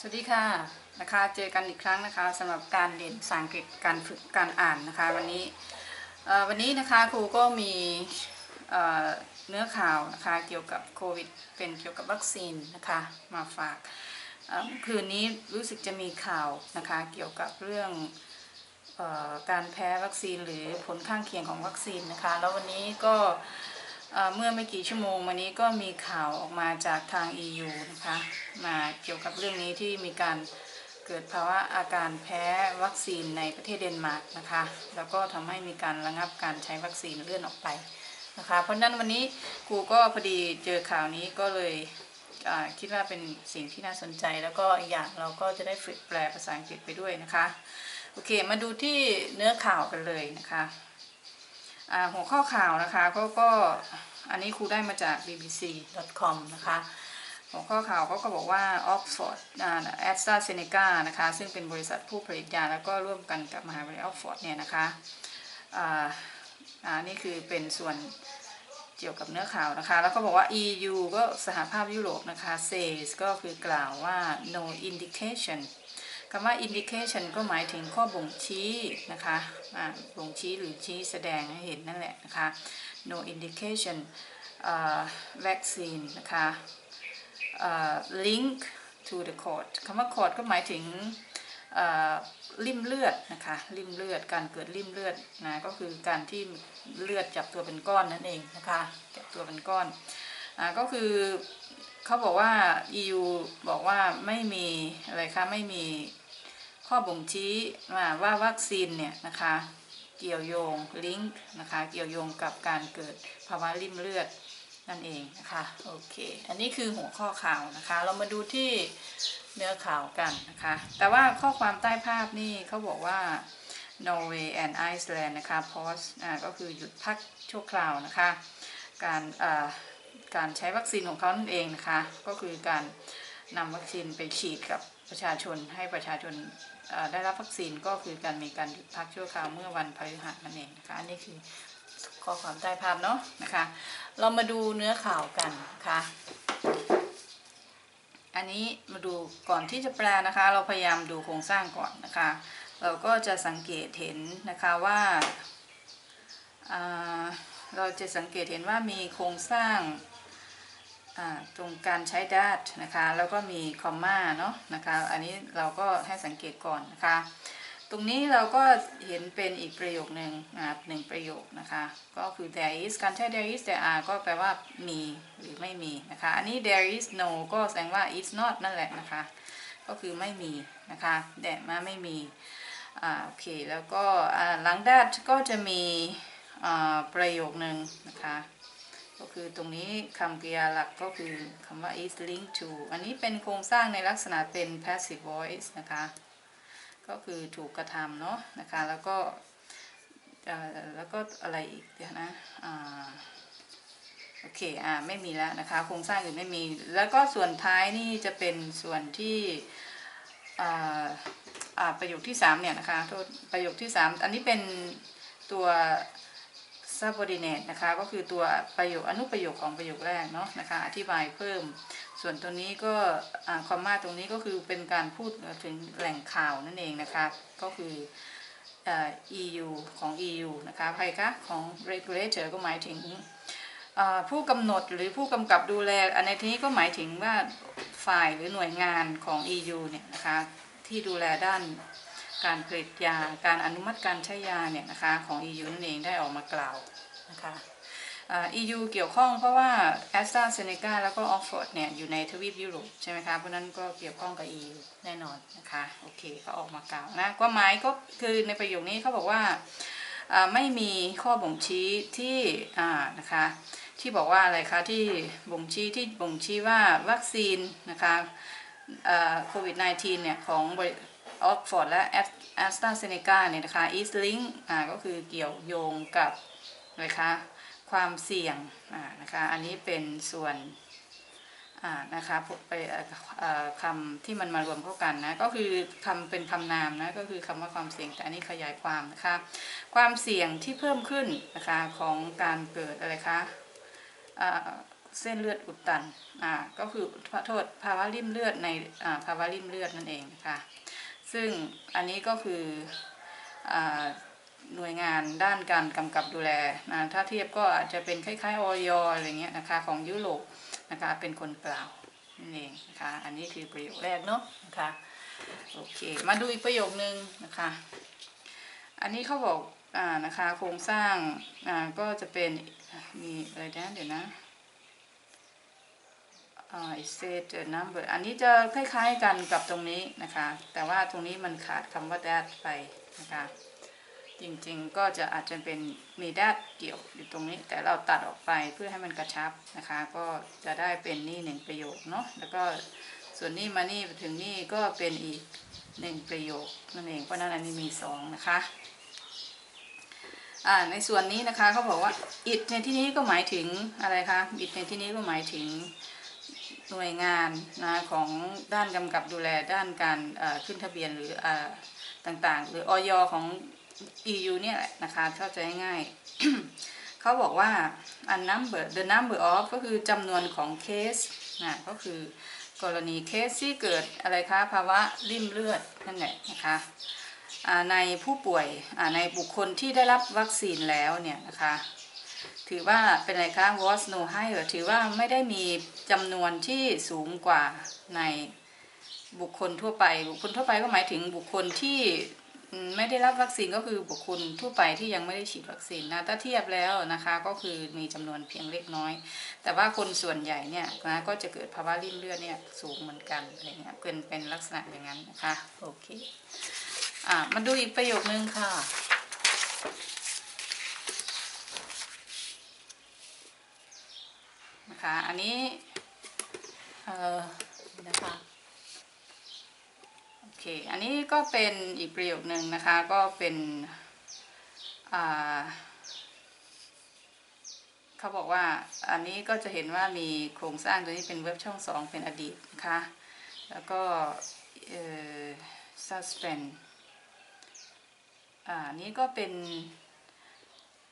สวัสดีค่ะนะคะเจอกันอีกครั้งนะคะสำหรับการเรียนภาษาอังกฤษการฝึกการอ่านนะคะวันนี้วันนี้นะคะครูก็มีเนื้อข่าวนะคะเกี่ยวกับโควิดเป็นเกี่ยวกับวัคซีนนะคะมาฝากเอ่อคืนนี้รู้สึกจะมีข่าวนะคะเกี่ยวกับเรื่องอการแพ้วัคซีนหรือผลข้างเคียงของวัคซีนนะคะแล้ววันนี้ก็ เมื่อไม่กี่ชั่วโมงมานี้ก็มีข่าวออกมาจากทาง EU นะคะมาเกี่ยวกับเรื่องนี้ที่มีการเกิดภาวะอาการแพ้วัคซีนในประเทศเดนมาร์กนะคะแล้วก็ทำให้มีการระงับการใช้วัคซีนเลื่อนออกไปนะคะเพราะนั้นวันนี้ครูก็พอดีเจอข่าวนี้ก็เลยคิดว่าเป็นสิ่งที่น่าสนใจ แล้วก็อีกอย่างเราก็จะได้ฝึกแปลภาษาอังกฤษไปด้วยนะคะ โอเค มาดูที่เนื้อข่าวกันเลยนะคะ หัวข้อข่าวนะคะก็ก็อันนี้ครูได้มาจาก bbc.com นะคะ หัวข้อข่าวเขาก็บอกว่า Oxford อ่า AstraZeneca นะคะ ซึ่งเป็นบริษัทผู้ผลิตยาแล้วก็ร่วมกันกับมหาวิทยาลัยออกฟอร์ดเนี่ยนะคะอ่าอ่านี่คือเป็นส่วนเกี่ยวกับเนื้อข่าวนะคะ แล้วก็บอกว่า EU ก็สหภาพยุโรปนะคะ says ก็คือกล่าวว่า no indication คำว่า indication ก็หมายถึงข้อบ่งชี้นะคะบ่งชี้หรือชี้แสดงให้เห็นนั่นแหละนะคะ no indication อ่า vaccine นะคะอ่า link to the cord คำว่า cord ก็หมายถึงริ่มเลือดนะคะริ่มเลือดการเกิดริ่มเลือดนะก็คือการที่เลือดจับตัวเป็นก้อนนั่นเองนะคะจับตัวเป็นก้อนอก็คือ เขาบอกว่า EU บอกว่าไม่มีอะไรคะไม่มีข้อบ่งชี้ว่าว่าวัคซีนเนี่ยนะคะเกี่ยวโยงลิงก์นะคะเกี่ยวโยงกับการเกิดภาวะริ่มเลือดนั่นเองนะคะโอเค อันนี้คือหัวข้อข่าวนะคะ เรามาดูที่เนื้อข่าวกันนะคะ แต่ว่าข้อความใต้ภาพนี่เขาบอกว่า Norway and Iceland นะคะ pause อ่าก็คือหยุดพักชั่วคราวนะคะ การอ่า การใช้วัคซีนของเขานั่นเองนะคะ ก็คือการนำวัคซีนไปฉีดกับประชาชนให้ประชาชนได้รับวัคซีนก็คือการมีการหยุดพักชั่วคราวเมื่อวันพฤหัสนั่นเองนะคะอันนี้คือข้อความใต้ภาพเนาะนะคะ เรามาดูเนื้อข่าวกันนะคะอันนี้มาดูก่อนที่จะแปลนะคะ เราพยายามดูโครงสร้างก่อนนะคะ เราก็จะสังเกตเห็นนะคะว่าา จะสังเกตเห็นว่ามีโครงสร้างตรงการใช้ that นะคะแล้วก็มีคอมมาเนาะนะคะอันนี้เราก็ให้สังเกตก่อนนะคะ ตรงนี้เราก็เห็นเป็นอีกประโยคหนึ่งนะหนึ่งประโยคนะคะ ก็คือ there is การใช้ there is there are ก็แปลว่ามีหรือไม่มีนะคะอันนี้ there is no ก็แสดงว่า it's not นั่นแหละนะคะ ก็คือไม่มีนะคะแต่มาไม่มีอ่าโอเคแล้วก็หลัง that ก็จะมี ประโยคหนึ่งนะคะ ก็คือตรงนี้คำกริยาหลักก็คือคำว่า is linked to อันนี้เป็นโครงสร้างในลักษณะเป็น passive voice นะคะ ก็คือถูกกระทำเนาะนะคะ แล้วก็แล้วก็อะไรอีกเดี๋ยวนะอโอเค อ่า ไม่มีแล้วนะคะ โครงสร้างอื่นไม่มี แล้วก็ส่วนท้ายนี่จะเป็นส่วนที่ประโยคที่สามเนี่ยนะคะ โทษ ประโยคที่สามอันนี้เป็นตัว subordinate นะคะก็คือตัวประโยคอนุประโยคของประโยคแรกเนาะนะคะอธิบายเพิ่ม ส่วนตัวนี้ก็คอมมาตรงนี้ก็คือเป็นการพูดถึงแหล่งข่าวนั่นเองนะคะก็คือเอ่อ EU ของ EU นะคะใครคะของ regulator ก็หมายถึงผู้กำหนดหรือผู้กำกับดูแลอันในที่นี้ก็หมายถึงว่าฝ่ายหรือหน่วยงานของ EU เนี่ยนะคะที่ดูแลด้าน การผลิตยา การอนุมัติการใช้ยาเนี่ยนะคะของ EU นั่นเองได้ออกมากล่าวนะคะอ่า EU เกี่ยวข้องเพราะว่า a s t r a z e ซ e c a แล้วก็ Oxford เนี่ยอยู่ในทวีปยุโรปใช่ไหมคะ เพราะนั้นก็เกี่ยวข้องกับ EU แน่นอนนะคะ โอเคเขาออกมากล่าวนะความหมายก็คือในประโยคนี้เขาบอกว่าไม่มีข้อบ่งชี้ที่นะคะที่บอกว่าอะไรคะที่บ่งชี้ที่บ่งชี้ว่าวัคซีนนะคะโควิด -19 เนี่ยของ ออกฟอร์ดและแอสตราเซเนกาเนี่ยนะคะ is link อ่าก็คือเกี่ยวโยงกับอะไรคะความเสี่ยงอ่านะคะอันนี้เป็นส่วนอ่านะคะไปคำที่มันมารวมเข้ากันนะก็คือคำเป็นคำนามนะก็คือคำว่าความเสี่ยงแต่อันนี้ขยายความนะคะความเสี่ยงที่เพิ่มขึ้นนะคะของการเกิดอะไรคะเส้นเลือดอุดตัน อ่า ก็คือโทษภาวะริ่มเลือดในภาวะริ่มเลือดนั่นเองนะคะ ซึ่งอันนี้ก็คืออหน่วยงานด้านการกำกับดูแลนะถ้าเทียบก็อาจจะเป็นคล้ายๆออยอะไรเงี้ยนะคะของยุโรปนะคะเป็นคนกล่าวนั่นเองนะคะอันนี้คือประโยคแรกเนาะนะคะโอเคมาดูอีกประโยคนึงนะคะอันนี้เขาบอกอ่านะคะโครงสร้างอ่าก็จะเป็นมีอะไรนะเดี๋ยวนะ อ่า it said the number อันนี้จะคล้ายๆกันกับตรงนี้นะคะ แต่ว่าตรงนี้มันขาดคำว่า that ไปนะคะ จริงๆก็จะอาจจะเป็นมี that เกี่ยวอยู่ตรงนี้ แต่เราตัดออกไปเพื่อให้มันกระชับนะคะ ก็จะได้เป็นนี่หนึ่งประโยคเนาะ แล้วก็ส่วนนี้มานี่ถึงนี่ก็เป็นอีกหนึ่งประโยคนั่นเอง เพราะนั้นอันนี้มีสองนะคะอ่าในส่วนนี้นะคะเขาบอกว่า it ในที่นี้ก็หมายถึงอะไรคะ it ในที่นี้ก็หมายถึง หน่วยงานนะของด้านกำกับดูแลด้านการขึ้นทะเบียนหรืออต่างๆ หรือออยของ EU เนี่ยแหละนะคะเข้าใจง่ายเขาบอกว่า a number the number of ก็คือจำนวนของเคสนะก็คือกรณีเคสที่เกิดอะไรคะภาวะริ่มเลือดนั่นแหละนะคะในผู้ป่วยในบุคคลที่ได้รับวัคซีนแล้วเนี่ยนะคะ ถือว่าเป็นอะไรคะ was no higher ถือว่าไม่ได้มี จำนวนที่สูงกว่าในบุคคลทั่วไป บุคคลทั่วไปก็หมายถึงบุคคลที่ไม่ได้รับวัคซีนก็คือบุคคลทั่วไปที่ยังไม่ได้ฉีดวัคซีนนะถ้าเทียบแล้วนะคะก็คือมีจำนวนเพียงเล็กน้อย แต่ว่าคนส่วนใหญ่เนี่ยนะก็จะเกิดภาวะริ่มเลือดเนี่ยสูงเหมือนกันอะไรเงี้ยเป็นเป็นลักษณะอย่างนั้นนะคะโอเคอะมาดูอีกประโยคนึงค่ะ นะคะ อันนี้ เออนะคะ โอเค อันนี้ก็เป็นอีกประโยคนึงนะคะ ก็เป็น อ่าเขาบอกว่าอันนี้ก็จะเห็นว่ามีโครงสร้างตัวนี้เป็นเว็บช่องสองเป็นอดีตนะคะ แล้วก็เอ่อ suspend อ่านี่ก็เป็น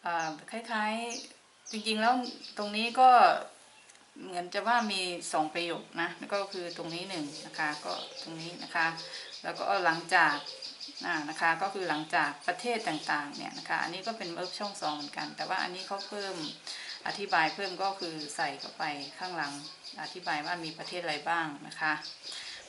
อ่าคล้ายๆ จริงๆแล้วตรงนี้ก็ เหมือนจะว่ามีสองประโยคนะแล้วก็คือตรงนี้หนึ่งนะคะก็ตรงนี้นะคะ แล้วก็หลังจากนะคะก็คือหลังจากประเทศต่างๆเนี่ยนะคะอันนี้ก็เป็นเอิบช่องสองเหมือนกัน แต่ว่าอันนี้เขาเพิ่มอธิบายเพิ่มก็คือใส่เข้าไปข้างหลังอธิบายว่ามีประเทศอะไรบ้างนะคะ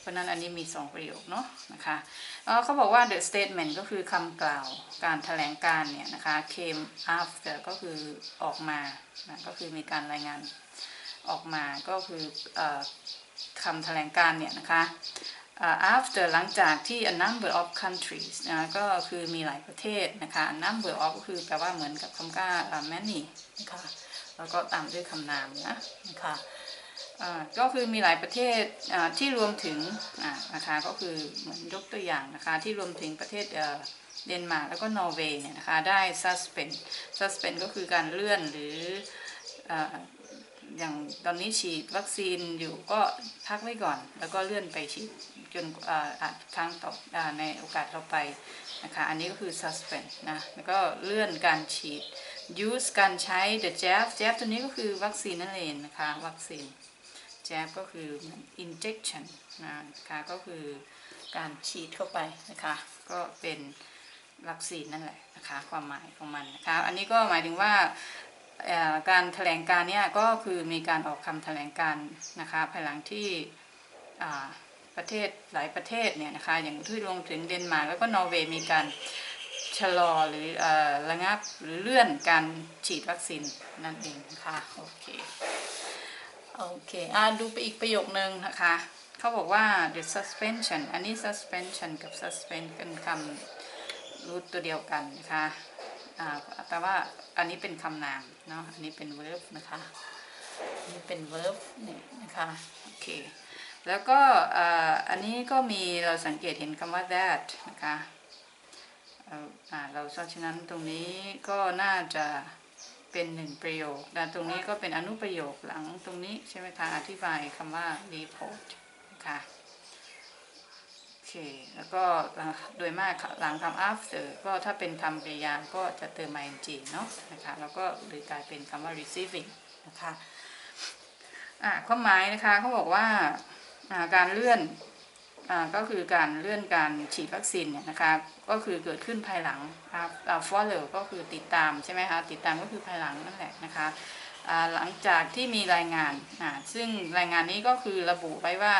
เพราะนั้นอันนี้มีสองประโยคเนาะนะคะเเขาบอกว่า the statement ก็คือคำกล่าวการแถลงการเนี่ยนะคะ came after ก็คือออกมานะก็คือมีการรายงาน ออกมาก็คืออคำแถลงการเนี่ยนะคะ after หลังจากที่ a number of countries นะก็คือมีหลายประเทศนะคะ a number of ก็คือแปลว่าเหมือนกับคำกล้า many นะคะแล้วก็ตามด้วยคำนามนะนะคะอ่าก็คือมีหลายประเทศที่รวมถึงอ่านะคะก็คือเหมือนยกตัวอย่างนะคะที่รวมถึงประเทศเอ่อเดนมาร์กแล้วก็นอร์เวย์เนี่ยนะคะได้ suspend suspend ก็คือการเลื่อนหรือ อย่างตอนนี้ฉีดวัคซีนอยู่ก็พักไว้ก่อน แล้วก็เลื่อนไปฉีดจนอ่าจครั้งต่ออในโอกาสต่อไปนะคะอันนี้ก็คือ suspend นะแล้วก็เลื่อนการฉีด use การใช้ the jab jab ตัวนี้ก็คือวัคซีนนั่นเองนะคะวัคซีนแจบก็คือ injection นะคะก็คือการฉีดเข้าไปนะคะก็เป็นวัคซีนนั่นแหละนะคะความหมายของมันนะคะอันนี้ก็หมายถึงว่า การแถลงการเนี่ยก็คือมีการออกคำแถลงการนะคะภายหลังที่ประเทศหลายประเทศเนี่ยนะคะอย่างที่รวมถึงเดนมาร์กแล้วก็นอร์เวย์มีการชะลอหรืออระงับหรือเลื่อนการฉีดวัคซีนนั่นเองนะคะโอเคโอเคอ่าดูไปอีกประโยคนึงนะคะเขาบอกว่า the suspension อันนี้ suspension กับ suspend เป็นคำรูทตัวเดียวกันนะคะ่าแต่ว่าอันนี้เป็นคำนามเนาะอันนี้เป็น verb นะคะนนี้เป็น verb นี่นะคะโอเคแล้วก็ออันนี้ก็มีเราสังเกตเห็นคำว่า that นะคะเราเพราะฉะนั้นตรงนี้ก็น่าจะเป็นหนึ่งประโยคแต่ตรงนี้ก็เป็นอนุประโยคหลังตรงนี้ใช่ไหมคะ อธิบายคำว่า report นะคะ เค แล้วก็โดยมากหลังคำ after ก็ถ้าเป็นคำกริยาก็จะเติม ing เนาะนะคะแล้วก็หรือกลายเป็นคำว่า receiving นะคะอ่าความหมายนะคะเขาบอกว่าการเลื่อนอก็คือการเลื่อนการฉีดวัคซีนเนี่ยนะคะก็คือเกิดขึ้นภายหลังครับอ่า follow ก็คือติดตามใช่ไหมคะติดตามก็คือภายหลังนั่นแหละนะคะหลังจากที่มีรายงานซึ่งรายงานนี้ก็คือระบุไว้ว่า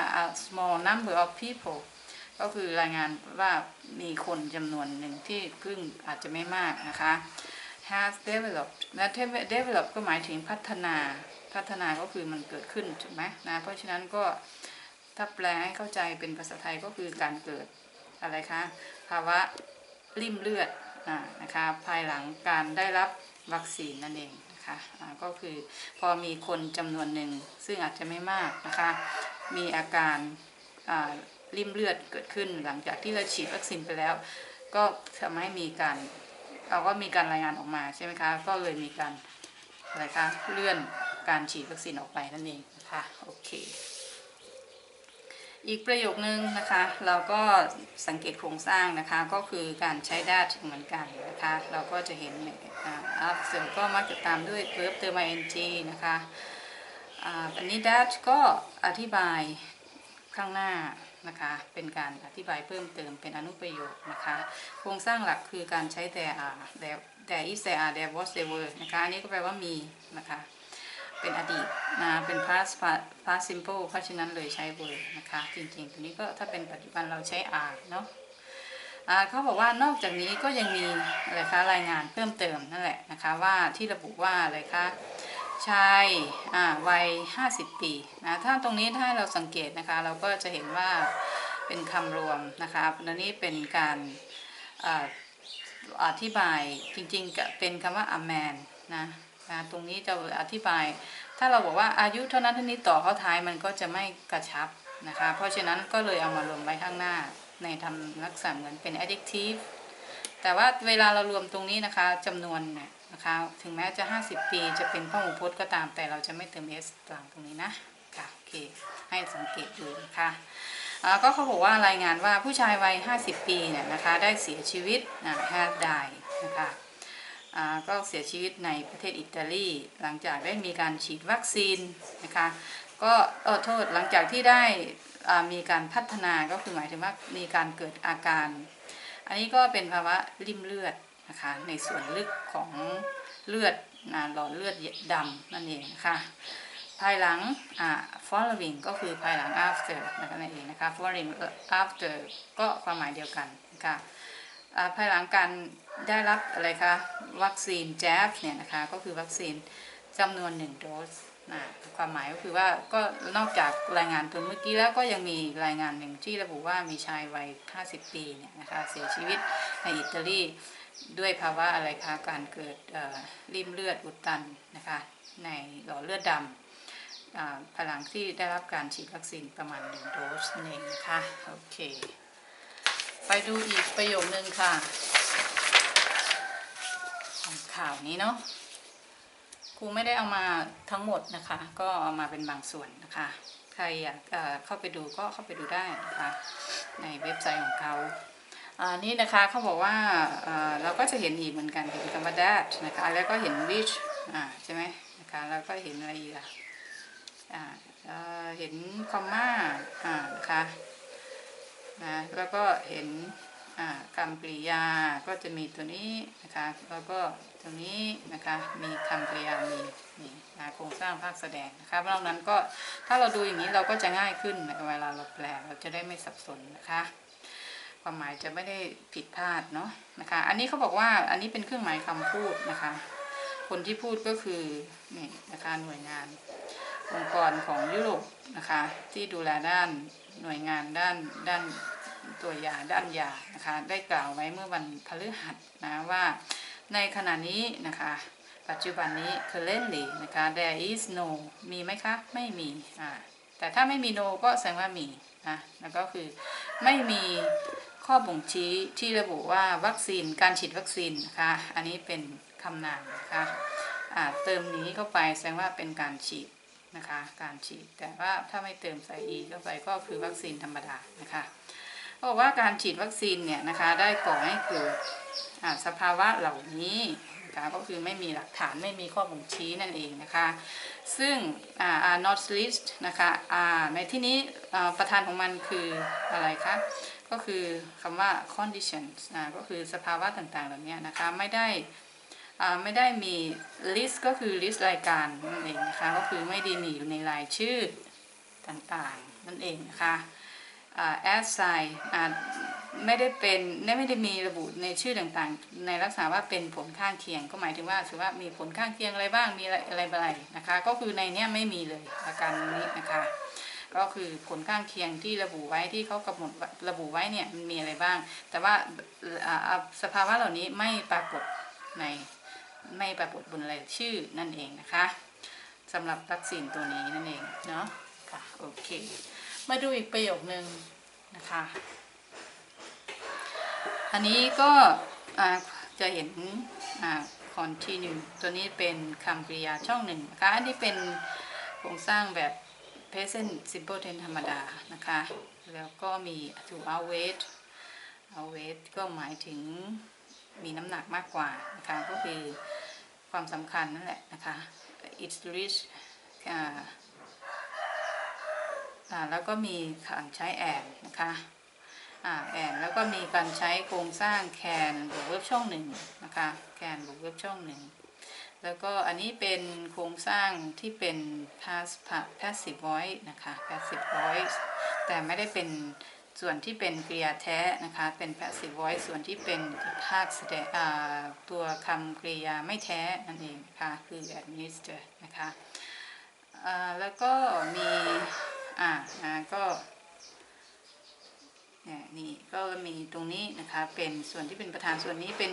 small number of people ก็คือรายงานว่ามีคนจำนวนหนึ่งที่เพิ่งอาจจะไม่มากนะคะ has developed และ develop ก็หมายถึงพัฒนาพัฒนาก็คือมันเกิดขึ้นถูกไหมนะเพราะฉะนั้นก็ถ้าแปลให้เข้าใจเป็นภาษาไทยก็คือการเกิดอะไรคะภาวะริ่มเลือดอนะคะภายหลังการได้รับวัคซีนนั่นเองนะคะอ่าก็คือพอมีคนจำนวนหนึ่งซึ่งอาจจะไม่มากนะคะมีอาการ ริ่มเลือดเกิดขึ้น หลังจากที่เราฉีดวัคซีนไปแล้ว ก็ทำให้มีการเอาก็มีการรายงานออกมาใช่ไหมคะ ก็เลยมีการอะไรคะเลื่อนการฉีดวัคซีนออกไปนั่นเองนะคะโอเค อีกประโยคนึงนะคะ เราก็สังเกตโครงสร้างนะคะก็คือการใช้ that เหมือนกันนะคะ เราก็จะเห็นอ่า after ก็มักจะตามด้วย verb เติม ing นะคะอันนี้ that ก็อธิบายข้างหน้า นะคะ เป็นการอธิบายเพิ่มเติมเป็นอนุประโยคนะคะ โครงสร้างหลักคือการใช้ there are there there is there are there was there were นะคะ อันนี้ก็แปลว่ามีนะคะ เป็นอดีตนะเป็น past past past simple เพราะฉะนั้นเลยใช้ were นะคะ จริงๆ ตัวนี้ก็ถ้าเป็นปัจจุบันเราใช้ are เนาะอ่าเขาบอกว่านอกจากนี้ก็ยังมีอะไรคะรายงานเพิ่มเติมนั่นแหละนะคะว่าที่ระบุว่าอะไรคะ ชายอ่าวัย 50 ปีนะถ้าตรงนี้ถ้าเราสังเกตนะคะ เราก็จะเห็นว่าเป็นคำรวมนะคะอันนี้เป็นการอาอธิบายจริงๆเป็นคำว่า a man นะนะตรงนี้จะอธิบาย ถ้าเราบอกว่าอายุเท่านั้นเท่านี้ต่อเข้าท้ายมันก็จะไม่กระชับนะคะ เพราะฉะนั้นก็เลยเอามารวมไว้ข้างหน้าในทำลักษณะเหมือนเป็น adjective แต่ว่าเวลาเรารวมตรงนี้นะคะจำนวนเนี่ย นะคะถึงแม้จะ 50 ปีจะเป็นพหูพจน์ก็ตามแต่เราจะไม่เติม s กลางตรงนี้นะค่ะโอเคให้สังเกตดูนะคะก็เขาบอกว่ารายงานว่าผู้ชายวัย 50 ปีเนี่ยนะคะได้เสียชีวิตนะ have died นะคะก็เสียชีวิตในประเทศอิตาลี หลังจากได้มีการฉีดวัคซีนนะคะก็เอโทษหลังจากที่ได้มีการพัฒนาก็คือหมายถึงว่ามีการเกิดอาการ อันนี้ก็เป็นภาวะริ่มเลือด นะคะในส่วนลึกของเลือดนะหลอดเลือดดำนั่นเองนะคะภายหลังอ่า following ก็คือภายหลัง after นะคะนั่นเองนะคะ following after ก็ความหมายเดียวกันนะคะอ่าภายหลังการได้รับอะไรคะวัคซีน jab เนี่ยนะคะก็คือวัคซีนจำนวน1โดสนะความหมายก็คือว่าก็นอกจากรายงานตัวเมื่อกี้แล้วก็ยังมีรายงานหนึ่งที่ระบุว่ามีชายวัย 50 ปีเนี่ยนะคะเสียชีวิตในอิตาลี ด้วยภาวะอะไรคะการเกิดริ่มเลือดอุดตันนะคะในหลอดเลือดดำอ่าภายหลังที่ได้รับการฉีดวัคซีนประมาณ1โดสนั่นเองนะคะโอเค ไปดูอีกประโยคนึงค่ะ ของข่าวนี้เนาะครูไม่ได้เอามาทั้งหมดนะคะ ก็เอามาเป็นบางส่วนนะคะ ใครอยากเข้าไปดูก็เข้าไปดูได้นะคะ ในเว็บไซต์ของเขา นี่นะคะเขาบอกว่าเราก็จะเห็นอีกเหมือนกันเห็นคำว่า that นะคะแล้วก็เห็น which ใช่ไหมนะคะแล้วก็เห็นอะไรอีกอะเห็นคอมมาอ่านะคะนะแล้วก็เห็นคำกริยาก็จะมีตัวนี้นะคะแล้วก็ตรงนี้นะคะมีคำกริยามีนี่นะโครงสร้างภาคแสดงนะคะนอกนั้นก็ถ้าเราดูอย่างนี้เราก็จะง่ายขึ้นนเวลาเราแปลเราจะได้ไม่สับสนนะคะ ความหมายจะไม่ได้ผิดพลาดเนาะนะคะ อันนี้เขาบอกว่าอันนี้เป็นเครื่องหมายคำพูดนะคะ คนที่พูดก็คือนี่นะคะหน่วยงาน องค์กรของยุโรปนะคะ ที่ดูแลด้านหน่วยงานด้านด้านตัวยาด้านยานะคะ ได้กล่าวไว้เมื่อวันพฤหัสนะว่าในขณะนี้นะคะ ปัจจุบันนี้ currently นะคะ there is no มีไหมคะ ไม่มีอ่าแต่ถ้าไม่มี no ก็แสดงว่ามีนะแล้วก็คือไม่มี ข้อบ่งชี้ที่ระบุว่าวัคซีนการฉีดวัคซีนนะคะอันนี้เป็นคำนามนะคะเติมนี้เข้าไปแสดงว่าเป็นการฉีดนะคะการฉีดแต่ว่าถ้าไม่เติมใส่ e เข้าไปก็คือวัคซีนธรรมดานะคะเขาบอกว่าการฉีดวัคซีนเนี่ยนะคะได้ก่อให้เกิดสภาวะเหล่านี้นะคะก็คือไม่มีหลักฐานไม่มีข้อบ่งชี้นั่นเองนะคะซึ่งอ่าอ่า not list นะคะในที่นี้ประธานของมันคืออะไรคะ ก็คือคำว่า conditions อ่าก็คือสภาวะต่างๆเหล่านี้นะคะ ไม่ได้อ่าไม่ได้มี list ก็คือ list รายการนั่นเองนะคะ ก็คือไม่ได้มีอยู่ในรายชื่อต่างๆนั่นเองนะคะอ่า as sign อ่าไม่ได้เป็นไม่ได้มีระบุในชื่อต่างๆ ในลักษณะว่าเป็นผลข้างเคียง ก็หมายถึงว่าถือว่ามีผลข้างเคียงอะไรบ้างมีอะไรอะไรบ้างนะคะ ก็คือในเนี้ยไม่มีเลยอาการนี้นะคะ ก็คือผลข้างเคียงที่ระบุไว้ที่เขากำหนดระบุไว้เนี่ยมันมีอะไรบ้าง แต่ว่าสภาวะเหล่านี้ไม่ปรากฏในไม่ปรากฏบนรายชื่อนั่นเองนะคะสำหรับวัคซีนตัวนี้นั่นเองเนาะค่ะโอเค มาดูอีกประโยคนึงนะคะ อันนี้ก็จะเห็นอ่า continue ตัวนี้เป็นคำกริยาช่องหนึ่งนะคะอันนี้เป็นโครงสร้างแบบ present simple tense ธรรมดานะคะ แล้วก็มี to outweigh outweigh ก็หมายถึงมีน้ำหนักมากกว่านะคะ ก็คือความสำคัญนั่นแหละนะคะ it's rich อ่าอ่าแล้วก็มีการใช้ and นะคะอ่า and แล้วก็มีการใช้โครงสร้าง can บวกเว็บช่องหนึ่งนะคะ can บวกเว็บช่องหนึ่ง แล้วก็อันนี้เป็นโครงสร้างที่เป็น passive voice นะคะ passive voice แต่ไม่ได้เป็นส่วนที่เป็นกริยาแท้นะคะ เป็น passive voice ส่วนที่เป็นภาคแสดงตัวคำกริยาไม่แท้นั่นเองนะคะคือ administer นะคะแล้วก็มีอ่าก็เนี่ยนี่ก็มีตรงนี้นะคะเป็นส่วนที่เป็นประธานส่วนนี้เป็น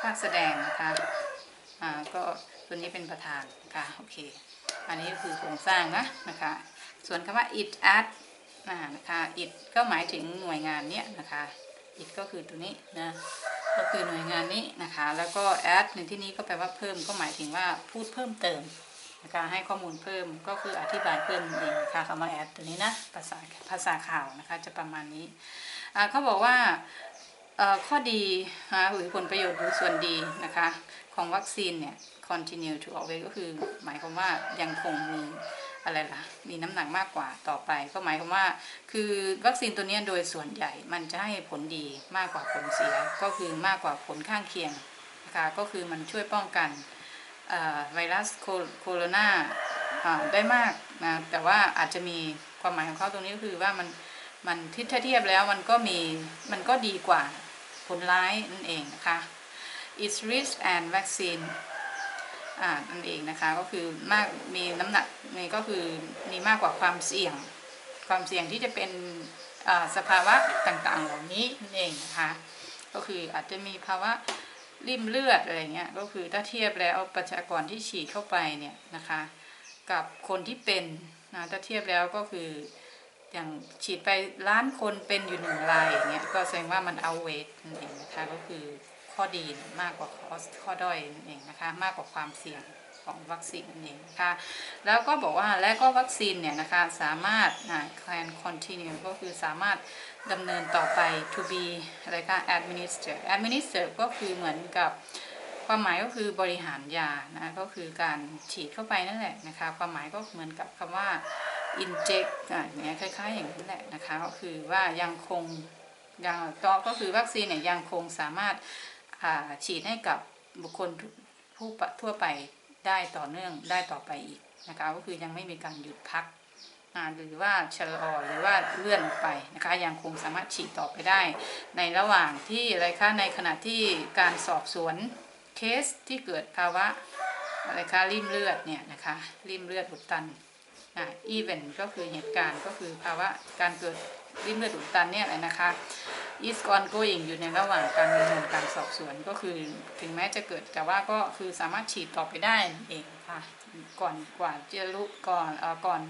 ภาคแสดงนะคะ อ่าก็ตัวนี้เป็นประธานนะคะโอเค อันนี้คือโครงสร้างนะนะคะ ส่วนคำว่า it at อ่านะคะ it ก็หมายถึงหน่วยงานเนี้ยนะคะ it ก็คือตัวนี้นะก็คือหน่วยงานนี้นะคะ แล้วก็ add ในที่นี้ก็แปลว่าเพิ่มก็หมายถึงว่าพูดเพิ่มเติมนะคะให้ข้อมูลเพิ่มก็คืออธิบายเพิ่มเองนะคะคำว่า add ตัวนี้นะภาษาภาษาข่าวนะคะจะประมาณนี้อ่าเขาบอกว่าเอ่อข้อดีนะหรือผลประโยชน์หรือส่วนดีนะคะ ของวัคซีนเนี่ย continue to always ก็คือหมายความว่ายังคงมีอะไรล่ะ มีน้ำหนักมากกว่าต่อไป ก็หมายความว่า คือวัคซีนตัวนี้โดยส่วนใหญ่มันจะให้ผลดีมากกว่าผลเสีย ก็คือมากกว่าผลข้างเคียงนะคะก็คือมันช่วยป้องกันไวรัสโคโรนาได้มากนะแต่ว่าอาจจะมีความหมายของเขาตรงนี้ก็คือว่ามันมันที่ถ้าเทียบแล้วมันก็มีมันก็ดีกว่าผลร้ายนั่นเองนะคะ it's rich and vaccine อ่านั่นเองนะคะก็คือมากมีน้ำหนักนี่ก็คือมีมากกว่าความเสี่ยง ความเสี่ยงที่จะเป็นสภาวะต่างๆ เหล่านี้นั่นเองนะคะก็คืออาจจะมีภาวะริ่มเลือดอะไรเงี้ยก็คือถ้าเทียบแล้วประชากรที่ฉีดเข้าไปเนี่ยนะคะกับคนที่เป็นนะถ้าเทียบแล้วก็คืออย่างฉีดไปล้านคนเป็นอยู่หนึ่งรายอย่างเงี้ยก็แสดงว่ามันเอาเวทนั่นเองนะคะก็คือ ข้อดีมากกว่าข้อข้อด้อยนั่นเองนะคะมากกว่าความเสี่ยงของวัคซีนนั่นเองนะคะแล้วก็บอกว่าและก็วัคซีนเนี่ยนะคะสามารถอ่า can continue ก็คือสามารถดำเนินต่อไป to be อะไรคะ administer administer ก็คือเหมือนกับความหมายก็คือบริหารยานะก็คือการฉีดเข้าไปนั่นแหละนะคะความหมายก็เหมือนกับคำว่า inject อะอย่างเงี้ยคล้ายๆอย่างนั้นแหละนะคะก็คือว่ายังคงยังก็ก็คือวัคซีนเนี่ยยังคงสามารถ ฉีดให้กับบุคคลผู้ทั่วไปได้ต่อเนื่องได้ต่อไปอีกนะคะก็คือยังไม่มีการหยุดพักหรือว่าชะลอหรือว่าเลื่อนออกไปนะคะยังคงสามารถฉีดต่อไปได้ ในระหว่างที่อะไรคะในขณะที่การสอบสวนเคสที่เกิดภาวะอะไรคะริ่มเลือดเนี่ยนะคะริ่มเลือดอุดตัน อ่า event ก็คือเหตุการณ์ก็คือภาวะการเกิดริ่มเลือดอุดตันเนี่ยแหละนะคะ is ongoing อยู่ในระหว่างการดำเนินการสอบสวนก็คือถึงแม้จะเกิดแต่ว่าก็คือสามารถฉีดต่อไปได้นั่นเองค่ะก่อนกว่าจะรู้ก่อนเอ่อก่อน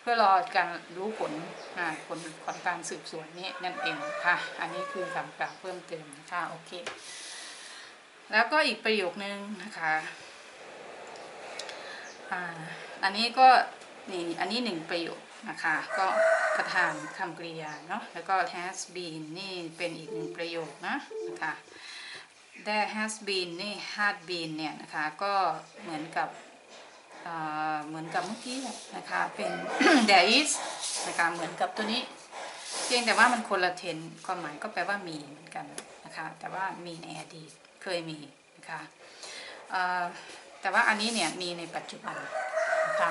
เพื่อรอการรู้ผลอ่าผลการสืบสวนนี้นั่นเองค่ะ อันนี้คือคำกล่าวเพิ่มเติมนะคะโอเค แล้วก็อีกประโยคนึงนะคะอ่าอันนี้ก็ นี่อันนี้หนึ่งประโยคนะคะ ก็ประธานคำกริยาเนาะแล้วก็ has been นี่เป็นอีกหนึ่งประโยคนะนะคะ there has been นี่ had been เนี่ยนะคะก็เหมือนกับเเหมือนกับเมื่อกี้นะคะเป็น there is นะคะเหมือนกับตัวนี้ เพียงแต่ว่ามันคนละเทนความหมายก็แปลว่ามีเหมือนกันนะคะแต่ว่ามีในอดีตเคยมีนะคะแต่ว่าอันนี้เนี่ยมีในปัจจุบันนะคะ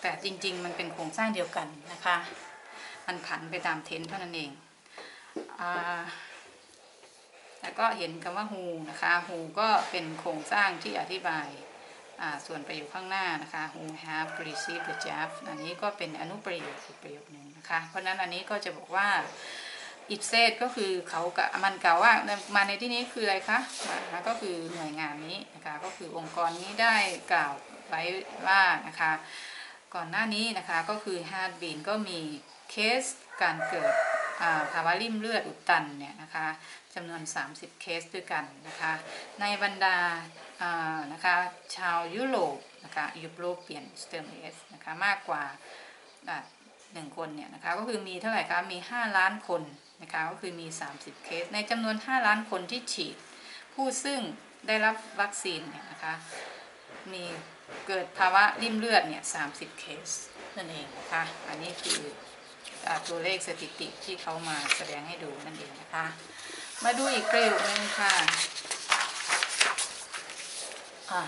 แต่จริงๆ มันเป็นโครงสร้างเดียวกันนะคะ มันผันไปตามเทนเท่านั้นเองอแล้วก็เห็นคำว่า who นะคะ who ก็เป็นโครงสร้างที่อธิบายาส่วนประโยคข้างหน้านะคะ who have received the job อันนี้ก็เป็นอนุประโยคอีกประโยคหนึ่งนะคะ เพราะนั้นอันนี้ก็จะบอกว่า it said ก็คือเขากะมันกล่าวว่ามาในที่นี้คืออะไรคะมาก็คือหน่วยงานนี้นะคะ ก็คือองค์กรนี้ได้กล่าวไว้ว่านะคะ ก่อนหน้านี้นะคะก็คือ had been ก็มีเคสการเกิดภาวะริ่มเลือดอุดตันเนี่ยนะคะจำนวน 30 เคสด้วยกันนะคะในบรรดาานะคะชาวยุโรปนะคะยุโรปเปลี่ยนสเตอร์เมสนะคะมากกว่าหนึ่งคนเนี่ยนะคะก็คือมีเท่าไหร่คะมี 5 ล้านคนนะคะก็คือมี 30 เคส ในจำนวน 5 ล้านคนที่ฉีด ผู้ซึ่งได้รับวัคซีนเนี่ยนะคะมี เกิดภาวะริ่มเลือดเนี่ย30เคสนั่นเองนะคะอันนี้คืออตัวเลขสถิติที่เขามาแสดงให้ดูนั่นเองนะคะ มาดูอีกประโยคนึงค่ะอ่า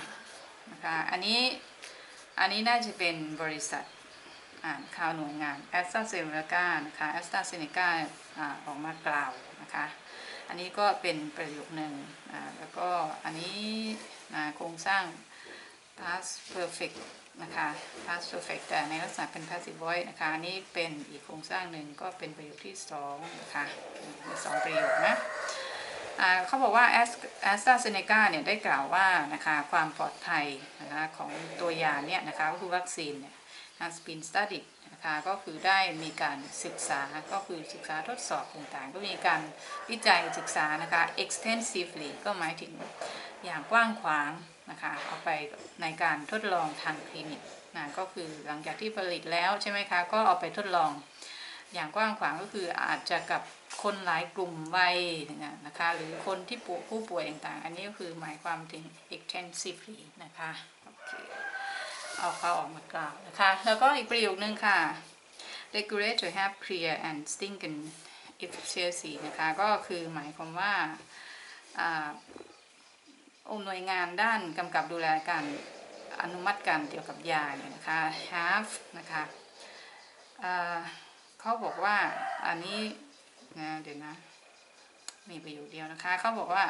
นะคะอันนี้อันนี้น่าจะเป็นบริษัทอ่านข่าวหน่วยงาน a s t r a z เซ e c a นะคะ a s t r a z เซ e c a อ่าออกมากล่าวนะคะ อันนี้ก็เป็นประโยคหนึ่งอ่าแล้วก็อันนี้โครงสร้าง past perfect นะคะ past perfect แต่ในลักษณะเป็น passive voice นะคะนนี้เป็นอีกโครงสร้างหนึ่งก็เป็นประโยคที่สองนะคะมีสองประโยคนะเขาบอกว่า a s t r a z เซ e c a เนี่ยได้กล่าวว่านะคะความปลอดภัยนะคะของตัวยาเนี่ยนะคะก็คือวัคซีนเนี่ย has been studied นะคะก็คือได้มีการศึกษาก็คือศึกษาทดสอบต่างๆ ก็มีการวิจัยศึกษานะคะ extensively ก็หมายถึงอย่างกว้างขวาง นะคะเอาไปในการทดลองทางคลินิกนะก็คือหลังจากที่ผลิตแล้วใช่ไหมคะ ก็เอาไปทดลองอย่างกว้างขวางก็คืออาจจะกับคนหลายกลุ่มวัยนะคะ หรือคนที่ป่วยผู้ป่วยต่างๆ อันนี้ก็คือหมายความถึง extensively นะคะโอเคเอาเขาออกมากล่าวนะคะ แล้วก็อีกประโยคนึงค่ะ regulator have clear and stringent efficacy นะคะ ก็คือหมายความว่า องค์หน่วยงานด้านกำกับดูแลการอนุมัติการเกี่ยวกับยาเนี่ยนะคะ have นะคะเขาบอกว่าอันนี้นะเดี๋ยวนะมีประโยคเดียวนะคะเขาบอกว่า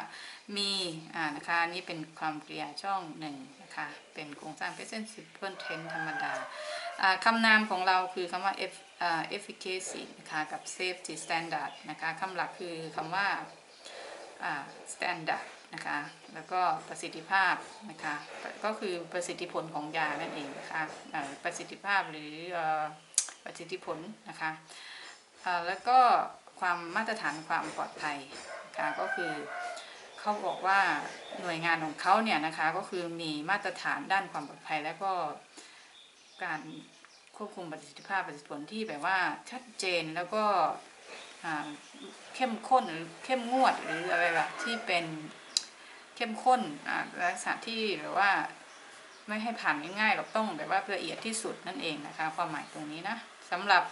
มีอ่านะคะนนี้เป็นความเกริยช่องหนึ่งนะคะเป็นโครงสร้าง present simple tense ธรรมดาคำนามของเราคือคำว่า F, efficacy นะคะกับ safety standard นะคะคำหลักคือคำว่า standard นะคะแล้วก็ประสิทธิภาพนะคะก็คือประสิทธิผลของยานั่นเองนะคะอ่าประสิทธิภาพหรือประสิทธิผลนะคะแล้วก็ความมาตรฐานความปลอดภัยนะคะก็คือเขาบอกว่าหน่วยงานของเขาเนี่ยนะคะก็คือมีมาตรฐานด้านความปลอดภัย แล้วก็การควบคุมประสิทธิภาพประสิทธิผลที่แบบว่าชัดเจนแล้วก็เข้มข้นหรือเข้มงวดหรืออะไรแบบที่เป็น เข้มข้นอ่าลักษณะที่แบบว่าไม่ให้ผ่านง่ายๆหรอกต้องแบบว่าละเอียดที่สุดนั่นเองนะคะ ความหมายตรงนี้นะสำหรับ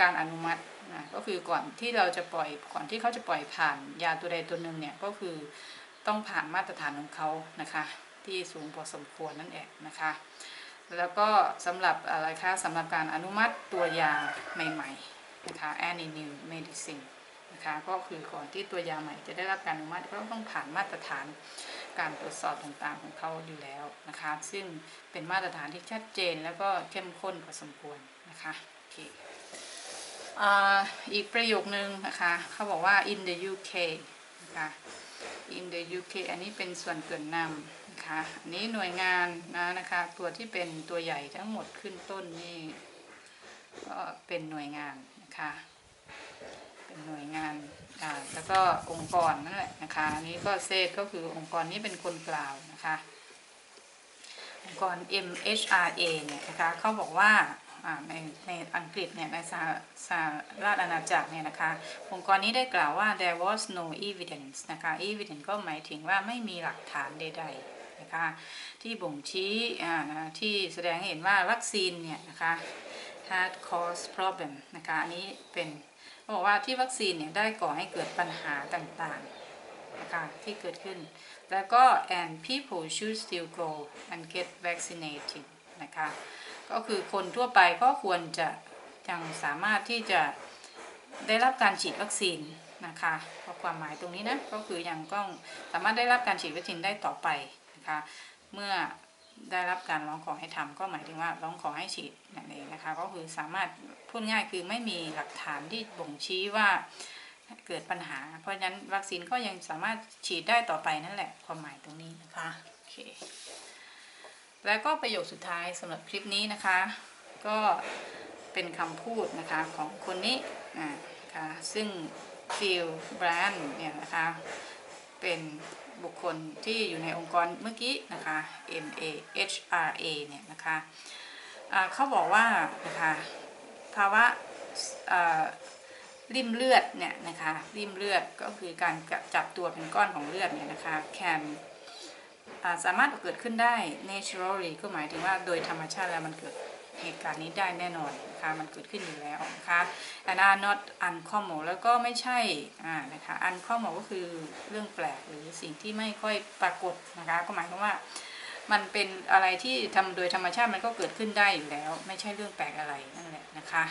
การอนุมัตินะก็คือก่อนที่เราจะปล่อยก่อนที่เขาจะปล่อยผ่านยาตัวใดตัวหนึ่งเนี่ยก็คือต้องผ่านมาตรฐานของเขานะคะ ที่สูงพอสมควรนั่นเองนะคะ แล้วก็สำหรับอะไรคะสำหรับการอนุมัติตัวยาใหม่ๆนะคะ any new medicine นะคะก็คือก่อนที่ตัวยาใหม่จะได้รับการอนุมัติก็ต้องผ่านมาตรฐานการตรวจสอบต่างๆของเขาอยู่แล้วนะคะ ซึ่งเป็นมาตรฐานที่ชัดเจนแล้วก็เข้มข้นพอสมควรนะคะโอเคอ,อีกประโยคนึงนะคะเขาบอกว่า in the UK นะคะ in the UK อันนี้เป็นส่วนเกินนำนะคะอันนี้หน่วยงานนะนะคะตัวที่เป็นตัวใหญ่ทั้งหมดขึ้นต้นนี่ก็เป็นหน่วยงานนะคะ เป็นหน่วยงานแล้วก็องค์กรนั่นแหละนะคะอันนี้ก็เซตก็คือองค์กรนี้เป็นคนกล่าวนะคะองค์กร MHRA เนี่ยนะคะเขาบอกว่าในในอังกฤษเนี่ยในสหสหราชอาณาจักรเนี่ยนะคะองค์กรนี้ได้กล่าวว่า there was no evidence นะคะ evidence ก็หมายถึงว่าไม่มีหลักฐานใดๆนะคะที่บ่งชี้ที่แสดงให้เห็นว่าวัคซีนเนี่ยนะคะ had caused problem นะคะอันนี้เป็น บอกว่าที่วัคซีนเนี่ยได้ก่อให้เกิดปัญหาต่างๆนะคะที่เกิดขึ้น แล้วก็ and people should still go and get vaccinated นะคะก็คือคนทั่วไปก็ควรจะยังสามารถที่จะได้รับการฉีดวัคซีนนะคะเพราะความหมายตรงนี้นะก็คือยังต้องสามารถได้รับการฉีดวัคซีนได้ต่อไปนะคะเมื่อ ได้รับการร้องขอให้ทำก็หมายถึงว่าร้องขอให้ฉีดนั่นเองนะคะ ก็คือสามารถพูดง่ายคือไม่มีหลักฐานที่บ่งชี้ว่าเกิดปัญหา เพราะฉะนั้นวัคซีนก็ยังสามารถฉีดได้ต่อไปนั่นแหละความหมายตรงนี้นะคะโอเคแล้วก็ประโยคสุดท้ายสำหรับคลิปนี้นะคะ ก็เป็นคำพูดนะคะของคนนี้อ่านะคะซึ่งฟิลแบรนด์เนี่ยนะคะเป็น บุคคลที่อยู่ในองค์กรเมื่อกี้นะคะ M A H R A เนี่ยนะคะอ่าเขาบอกว่านะคะภาวะริ่มเลือดเนี่ยนะคะริ่มเลือดก็คือการจับตัวเป็นก้อนของเลือดเนี่ยนะคะ can อ่าสามารถเกิดขึ้นได้ naturally ก็หมายถึงว่าโดยธรรมชาติแล้วมันเกิด เหตุการณ์นี้ได้แน่นอนนะคะมันเกิดขึ้นอยู่แล้วนะคะ and are not uncommon แล้วก็ไม่ใช่อ่านะคะ uncommon ก็คือเรื่องแปลกหรือสิ่งที่ไม่ค่อยปรากฏนะคะก็หมายความว่ามันเป็นอะไรที่ทำโดยธรรมชาติมันก็เกิดขึ้นได้อยู่แล้ว ไม่ใช่เรื่องแปลกอะไรนั่นแหละนะคะ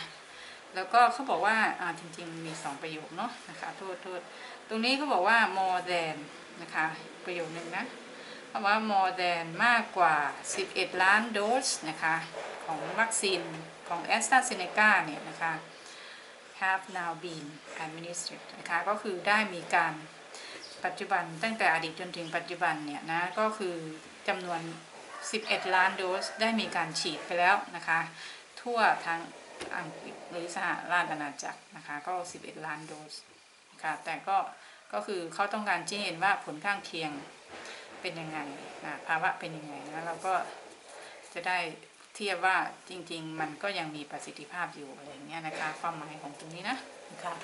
แล้วก็เขาบอกว่าอ่าจริงๆ มีสองประโยคเนาะนะคะโทษโทษตรงนี้เขาบอกว่า more than นะคะประโยคหนึ่งนะเขาว่า more than มากกว่า 11 ล้านโดสนะคะ ของวัคซีนของ a s t r a z e ซ e c a เนี่ยนะคะ have now been administered นะคะก็คือได้มีการปัจจุบันตั้งแต่อดีตจนถึงปัจจุบันเนี่ยนะก็คือจำนวน 11 ล้านโดสได้มีการฉีดไปแล้วนะคะ ทั่วทั้งอังกฤษหรือสหราชอาณาจักรนะคะก็ 11 ล้านโดสนะคะแต่ก็ก็คือเขาต้องการชี้เห็นว่าผลข้างเคียงเป็นยังไงนะภาวะเป็นยังไงนะเราก็จะได้ เทียบว่าจริง ๆ มันก็ยังมีประสิทธิภาพอยู่อะไรอย่างเงี้ยนะคะ ความหมายของตรงนี้นะนะคะ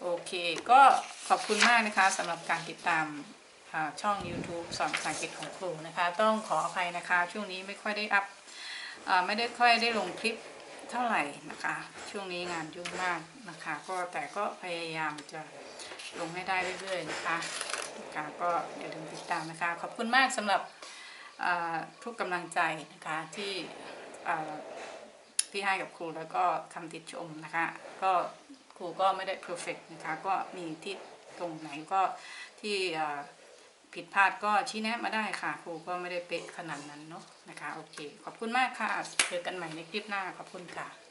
โอเค ก็ขอบคุณมากนะคะสำหรับการติดตามอ่าช่อง YouTube สอนภาษาอังกฤษของครูนะคะ ต้องขออภัยนะคะ ช่วงนี้ไม่ค่อยได้อัพอ่าไม่ได้ค่อยได้ลงคลิปเท่าไหร่นะคะ ช่วงนี้งานยุ่งมากนะคะ ก็แต่ก็พยายามจะลงให้ได้เรื่อยๆนะคะนะคะก็อย่าลืมติดตามนะคะ ขอบคุณมากสำหรับอ่าทุกกำลังใจนะคะที่อ่า ที่ให้กับครูแล้วก็คำติชมนะคะ ก็ครูก็ไม่ได้เพอร์เฟกนะคะ ก็มีที่ตรงไหนก็ที่ผิดพลาดก็ชี้แนะมาได้ค่ะ ครูก็ไม่ได้เป๊ะขนาดนั้นเนาะนะคะ โอเค ขอบคุณมากค่ะ เจอกันใหม่ในคลิปหน้า ขอบคุณค่ะ